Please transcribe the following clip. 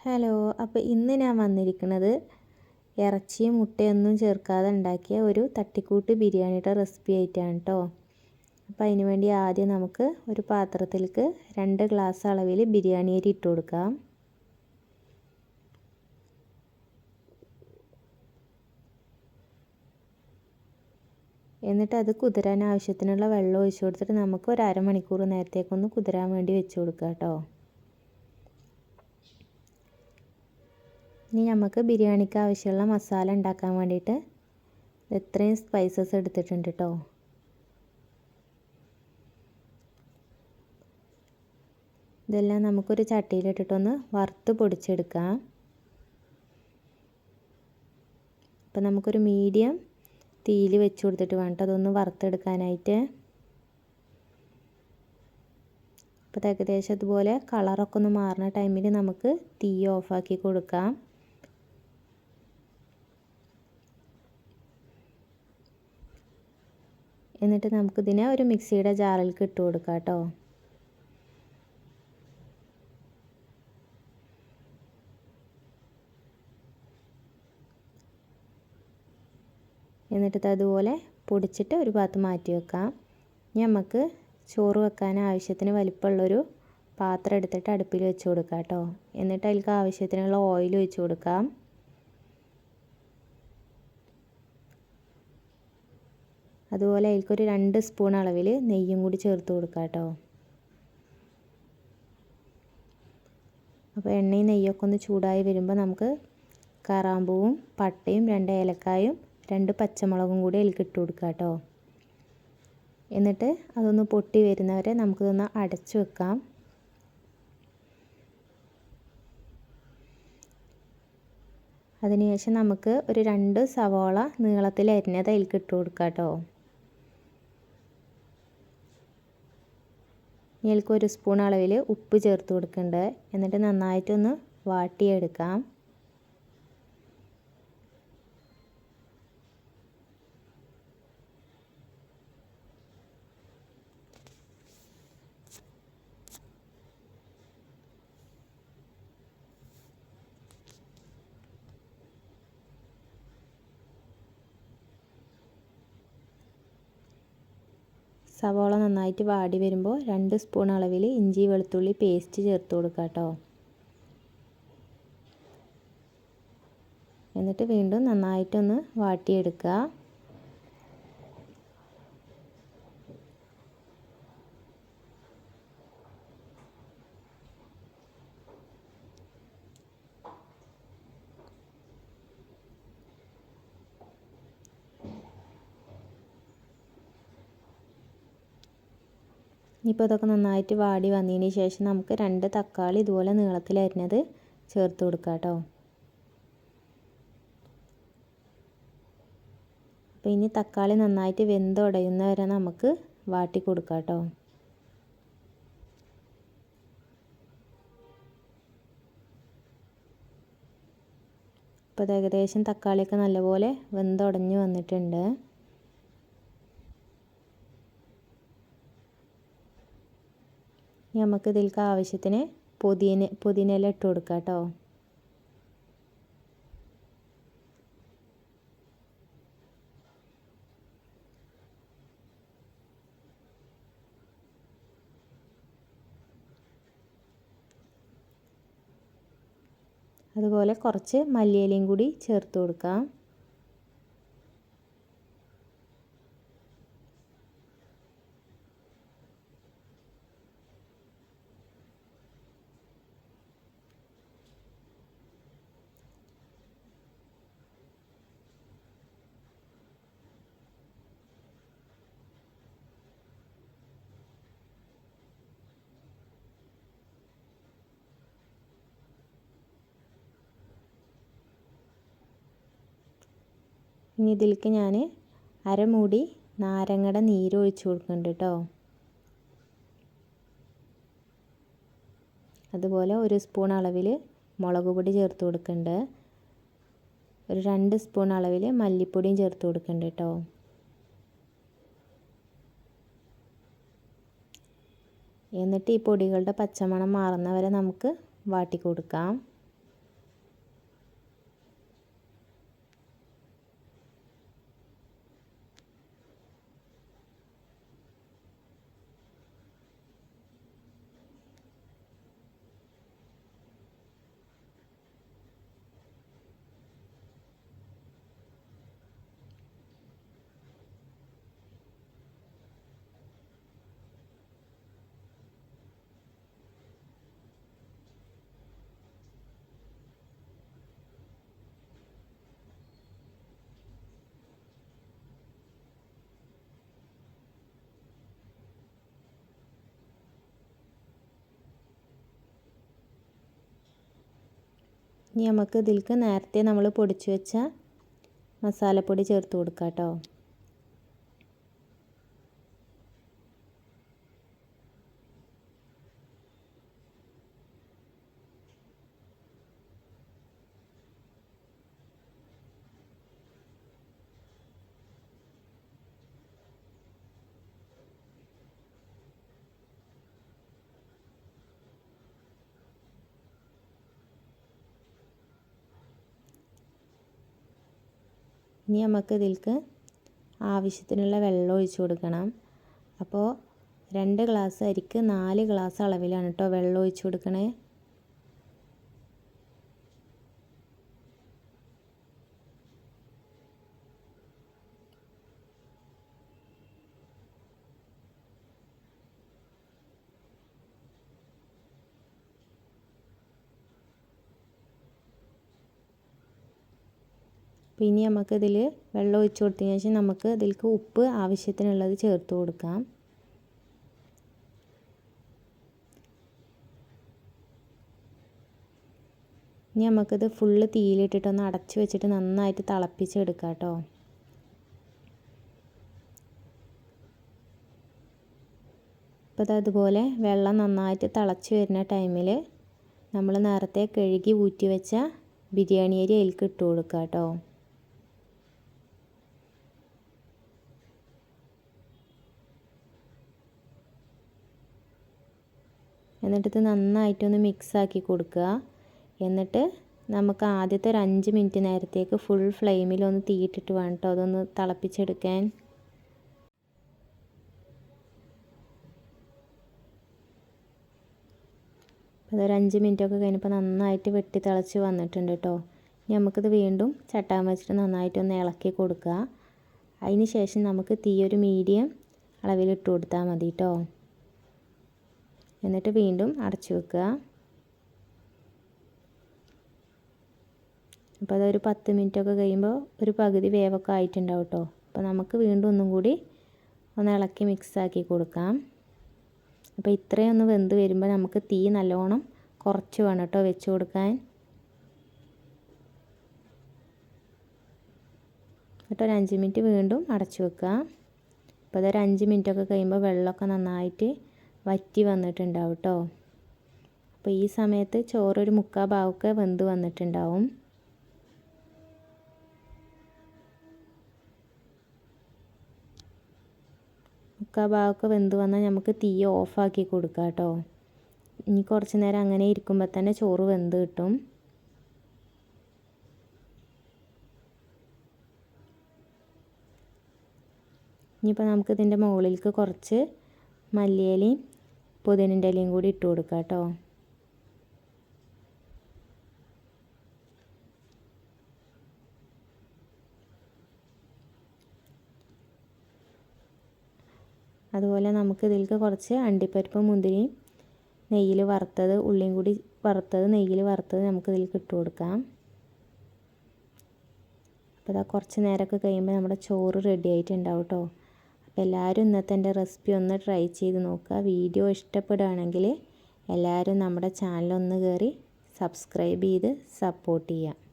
Hello അപ്പോൾ ഇന്ന് ഞാൻ വന്നിരിക്കുന്നത് ഇറച്ചിയും മുട്ടയൊന്നും ചേർക്കാതെ ഉണ്ടാക്കിയ ഒരു തട്ടിക്കൂട്ട് ബിരിയാണിയുടെ റെസിപ്പി ആയിട്ടാണ് കേട്ടോ അപ്പോൾ അതിന് വേണ്ടി ആദ്യം നമുക്ക് ഒരു പാത്രത്തിലേക്ക് രണ്ട് ഗ്ലാസ് അളവിൽ ബിരിയാണി അരി ഇട്ട് കൊടുക്കാം. എന്നിട്ട് അത് കുതിരാൻ ആവശ്യത്തിനുള്ള വെള്ളം ഒഴിച്ചു കൊടുത്തിട്ട് നമുക്ക് ഒരു അരമണിക്കൂർ നേരത്തേക്കൊന്ന് കുതിരാൻ വേണ്ടി വെച്ച് കൊടുക്കുക കേട്ടോ ഇനി നമുക്ക് ബിരിയാണിക്ക് ആവശ്യമുള്ള മസാല ഉണ്ടാക്കാൻ വേണ്ടിയിട്ട് ഇത്രയും സ്പൈസസ് എടുത്തിട്ടുണ്ട് കേട്ടോ ഇതെല്ലാം നമുക്കൊരു ചട്ടിയിലിട്ടിട്ടൊന്ന് വറുത്ത് പൊടിച്ചെടുക്കാം. അപ്പം നമുക്കൊരു മീഡിയം തീയിൽ വെച്ച് കൊടുത്തിട്ട് വേണ്ട അതൊന്ന് വറുത്തെടുക്കാനായിട്ട്. അപ്പോൾ ഏകദേശം ഇതുപോലെ കളറൊക്കെ ഒന്ന് മാറുന്ന ടൈമിൽ നമുക്ക് തീ ഓഫാക്കി കൊടുക്കാം. എന്നിട്ട് നമുക്കിതിനെ ഒരു മിക്സിയുടെ ജാറിലേക്ക് ഇട്ട് കൊടുക്കാം കേട്ടോ. എന്നിട്ട് അതുപോലെ പൊടിച്ചിട്ട് ഒരു ഭാഗത്ത് മാറ്റി വെക്കാം. ഇനി നമുക്ക് ചോറ് വെക്കാൻ ആവശ്യത്തിന് വലിപ്പമുള്ളൊരു പാത്രം എടുത്തിട്ട് അടുപ്പിൽ വെച്ച് കൊടുക്കാം കേട്ടോ. എന്നിട്ട് അതിലേക്ക് ആവശ്യത്തിനുള്ള ഓയിൽ ഒഴിച്ച് കൊടുക്കാം. അതുപോലെ അതിലേക്കൊരു രണ്ട് സ്പൂൺ അളവിൽ നെയ്യും കൂടി ചേർത്ത് കൊടുക്കാം കേട്ടോ. അപ്പോൾ എണ്ണയും നെയ്യൊക്കെ ഒന്ന് ചൂടായി വരുമ്പോൾ നമുക്ക് കറാമ്പൂവും പട്ടയും രണ്ട് ഏലക്കായും രണ്ട് പച്ചമുളകും കൂടി അതിലേക്ക് ഇട്ട് കൊടുക്കാം കേട്ടോ. എന്നിട്ട് അതൊന്ന് പൊട്ടി വരുന്നവരെ നമുക്കിതൊന്ന് അടച്ചു വെക്കാം. അതിനുശേഷം നമുക്ക് ഒരു രണ്ട് സവോള നീളത്തിൽ അരിഞ്ഞത് അതിലേക്ക് ഇട്ട് കൊടുക്കാം കേട്ടോ. ഇതിലേക്ക് ഒരു സ്പൂൺ അളവിൽ ഉപ്പ് ചേർത്ത് കൊടുക്കുന്നുണ്ട് എന്നിട്ട് നന്നായിട്ടൊന്ന് വാട്ടിയെടുക്കാം. സവോള നന്നായിട്ട് വാടി വരുമ്പോൾ രണ്ട് സ്പൂൺ അളവിൽ ഇഞ്ചി വെളുത്തുള്ളി പേസ്റ്റ് ചേർത്ത് കൊടുക്കുക കേട്ടോ. എന്നിട്ട് വീണ്ടും നന്നായിട്ടൊന്ന് വാട്ടിയെടുക്കുക. ഇനിയിപ്പോൾ ഇതൊക്കെ നന്നായിട്ട് വാടി വന്നതിന് ശേഷം നമുക്ക് രണ്ട് തക്കാളി ഇതുപോലെ നീളത്തിൽ അരിഞ്ഞത് ചേർത്ത് കൊടുക്കാം കേട്ടോ. അപ്പോൾ ഇനി തക്കാളി നന്നായിട്ട് വെന്തുടയുന്ന വരെ നമുക്ക് വാട്ടി കൊടുക്കാം കേട്ടോ. ഇപ്പോൾ ഏകദേശം തക്കാളിയൊക്കെ നല്ലപോലെ വെന്തുടഞ്ഞ് വന്നിട്ടുണ്ട്. നമുക്ക് ഇതിലേക്ക് ആവശ്യത്തിന് പുതിന പുതിനയില ഇട്ട് കൊടുക്കാം കേട്ടോ അതുപോലെ കുറച്ച് മല്ലിയിലയും കൂടി ചേർത്ത് കൊടുക്കാം. ഇനി ഇതിലേക്ക് ഞാൻ അരമൂടി നാരങ്ങയുടെ നീര് ഒഴിച്ച് കൊടുക്കുന്നുണ്ട് കേട്ടോ. അതുപോലെ ഒരു സ്പൂൺ അളവിൽ മുളക് പൊടി ചേർത്ത് കൊടുക്കുന്നുണ്ട്. ഒരു രണ്ട് സ്പൂൺ അളവിൽ മല്ലിപ്പൊടിയും ചേർത്ത് കൊടുക്കുന്നുണ്ട് കേട്ടോ. എന്നിട്ട് ഈ പൊടികളുടെ പച്ചമണം മാറുന്നവരെ നമുക്ക് വാട്ടി കൊടുക്കാം. ഇനി നമുക്ക് ഇതിലേക്ക് നേരത്തെ നമ്മൾ പൊടിച്ചു വെച്ച മസാലപ്പൊടി ചേർത്ത് കൊടുക്കാം കേട്ടോ ഇനി നമുക്ക് ഇതിൽക്ക് ആവശ്യത്തിനുള്ള വെള്ളം ഒഴിച്ചു കൊടുക്കണം. അപ്പോൾ രണ്ട് ഗ്ലാസ് അരിക്ക് നാല് ഗ്ലാസ് അളവിലാണ് കേട്ടോ വെള്ളം ഒഴിച്ചു കൊടുക്കണേ. പിന്നെ നമുക്ക് ഇതിൽ വെള്ളം ഒഴിച്ച് കൊടുത്തതിന് ശേഷം നമുക്ക് ഇതിലേക്ക് ഉപ്പ് ആവശ്യത്തിനുള്ളത് ചേർത്ത് കൊടുക്കാം. ഇനി നമുക്കിത് ഫുള്ള് തീയിലിട്ടിട്ടൊന്ന് അടച്ച് വെച്ചിട്ട് നന്നായിട്ട് തിളപ്പിച്ചെടുക്കാം കേട്ടോ. അപ്പോൾ അതുപോലെ വെള്ളം നന്നായിട്ട് തിളച്ച് വരുന്ന ടൈമിൽ നമ്മൾ നേരത്തെ കഴുകി ഊറ്റി വെച്ച ബിരിയാണി അരി അതിലേക്ക് ഇട്ട് കൊടുക്കുക കേട്ടോ. എന്നിട്ട് ഇത് നന്നായിട്ടൊന്ന് മിക്സാക്കി കൊടുക്കുക. എന്നിട്ട് നമുക്ക് ആദ്യത്തെ ഒരു അഞ്ച് മിനിറ്റ് നേരത്തേക്ക് ഫുൾ ഫ്ലെയിമിൽ ഒന്ന് തീയിട്ടിട്ട് വേണം കേട്ടോ അതൊന്ന് തിളപ്പിച്ചെടുക്കാൻ. അതൊരു അഞ്ച് മിനിറ്റൊക്കെ കഴിഞ്ഞപ്പോൾ നന്നായിട്ട് വെട്ടി തിളച്ച് വന്നിട്ടുണ്ട് കേട്ടോ ഇനി നമുക്കിത് വീണ്ടും ചട്ടാൻ വെച്ചിട്ട് നന്നായിട്ടൊന്ന് ഇളക്കി കൊടുക്കുക. അതിന് ശേഷം നമുക്ക് തീ ഒരു മീഡിയം അളവിലിട്ട് കൊടുത്താൽ മതി കേട്ടോ എന്നിട്ട് വീണ്ടും അടച്ചു വെക്കുക. അപ്പോൾ അതൊരു പത്ത് മിനിറ്റൊക്കെ കഴിയുമ്പോൾ ഒരു പകുതി വേവൊക്കെ ആയിട്ടുണ്ടാവും കേട്ടോ. അപ്പോൾ നമുക്ക് വീണ്ടും ഒന്നും കൂടി ഒന്ന് ഇളക്കി മിക്സാക്കി കൊടുക്കാം. അപ്പോൾ ഇത്രയും ഒന്ന് വെന്ത് വരുമ്പോൾ നമുക്ക് തീ നല്ലോണം കുറച്ച് വേണം കേട്ടോ വെച്ച് കൊടുക്കാൻ. എന്നിട്ട് ഒരു അഞ്ച് മിനിറ്റ് വീണ്ടും അടച്ചു വെക്കുക. അപ്പോൾ അതൊരു അഞ്ച് മിനിറ്റൊക്കെ കഴിയുമ്പോൾ വെള്ളമൊക്കെ നന്നായിട്ട് വറ്റി വന്നിട്ടുണ്ടാവും കേട്ടോ അപ്പോൾ ഈ സമയത്ത് ചോറൊരു മുക്കാ ഭാഗമൊക്കെ വെന്ത് വന്നിട്ടുണ്ടാവും. മുക്കാ ഭാഗമൊക്കെ വെന്ത് വന്നാൽ നമുക്ക് തീ ഓഫാക്കി കൊടുക്കാം കേട്ടോ ഇനി കുറച്ച് നേരം അങ്ങനെ ഇരിക്കുമ്പോൾ തന്നെ ചോറ് വെന്ത് കിട്ടും. ഇനിയിപ്പോൾ നമുക്ക് ഇതിന്റെ മുകളിലേക്ക് കുറച്ച് മല്ലിയിലയും പുതിനന്റെ ഇലയും കൂടി ഇട്ട് കൊടുക്കുക കേട്ടോ അതുപോലെ നമുക്ക് ഇതിലേക്ക് കുറച്ച് അണ്ടിപ്പരിപ്പ് മുന്തിരിയും നെയ്യിൽ വറുത്തത് ഉള്ളിയും കൂടി വറുത്തത് നെയ്യിൽ വറുത്തത് നമുക്ക് ഇതിലേക്ക് ഇട്ട് കൊടുക്കാം. അപ്പോൾ ഇതാ കുറച്ച് നേരമൊക്കെ കഴിയുമ്പോൾ നമ്മുടെ ചോറ് റെഡി ആയിട്ടുണ്ടാവും കേട്ടോ അപ്പോൾ എല്ലാവരും ഇന്നത്തെ എന്റെ റെസിപ്പി ഒന്ന് ട്രൈ ചെയ്ത് നോക്കുക. വീഡിയോ ഇഷ്ടപ്പെടുകയാണെങ്കിൽ എല്ലാവരും നമ്മുടെ ചാനലൊന്ന് കയറി സബ്സ്ക്രൈബ് ചെയ്ത് സപ്പോർട്ട് ചെയ്യുക.